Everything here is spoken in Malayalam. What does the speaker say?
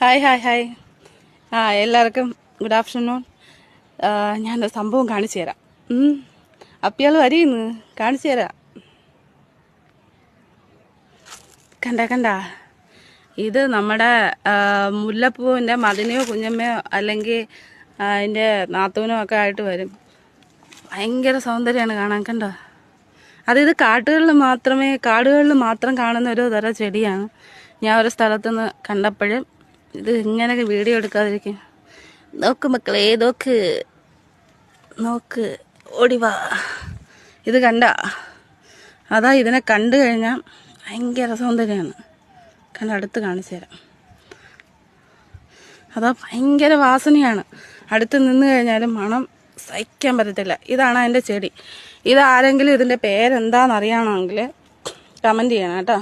ഹായ് ഹായ് ഹായ് ആ എല്ലാവർക്കും ഗുഡ് ആഫ്റ്റർനൂൺ ഞാൻ സംഭവം കാണിച്ചു തരാം. അപ്പിയാൾ വരിയെന്ന് കാണിച്ചു തരാം. കണ്ട കണ്ട. ഇത് നമ്മുടെ മുല്ലപ്പൂവിന്റെ മതിനെയോ കുഞ്ഞമ്മയോ അല്ലെങ്കിൽ അതിന്റെ നാത്തൂനോ ഒക്കെ ആയിട്ട് വരും. ഭയങ്കര സൗന്ദര്യമാണ് കാണാൻ കണ്ടോ? അതായത് കാട്ടുകളിൽ മാത്രമേ കാടുകളിൽ മാത്രം കാണുന്ന ഒരു തരം ചെടിയാണ്. ഞാൻ ഒരു സ്ഥലത്തുനിന്ന് കണ്ടപ്പോഴും ഇത് ഇങ്ങനെ വീഡിയോ എടുക്കാതിരിക്കും നോക്ക് മക്കളെ നോക്ക്. നോക്ക്. ഓടിവാ ഇത് കണ്ട? അതാ ഇതിനെ കണ്ടു കഴിഞ്ഞാൽ ഭയങ്കര സൗന്ദര്യമാണ്. കണ്ട അടുത്ത് കാണിച്ചു തരാം. അതാ ഭയങ്കര വാസനയാണ്. അടുത്ത് നിന്ന് കഴിഞ്ഞാലും മണം സഹിക്കാൻ പറ്റത്തില്ല. ഇതാണ് അതിന്റെ ചെടി. ഇതാരെങ്കിലും ഇതിന്റെ പേരെന്താണെന്ന് അറിയണമെങ്കിൽ കമന്റ് ചെയ്യണം കേട്ടോ.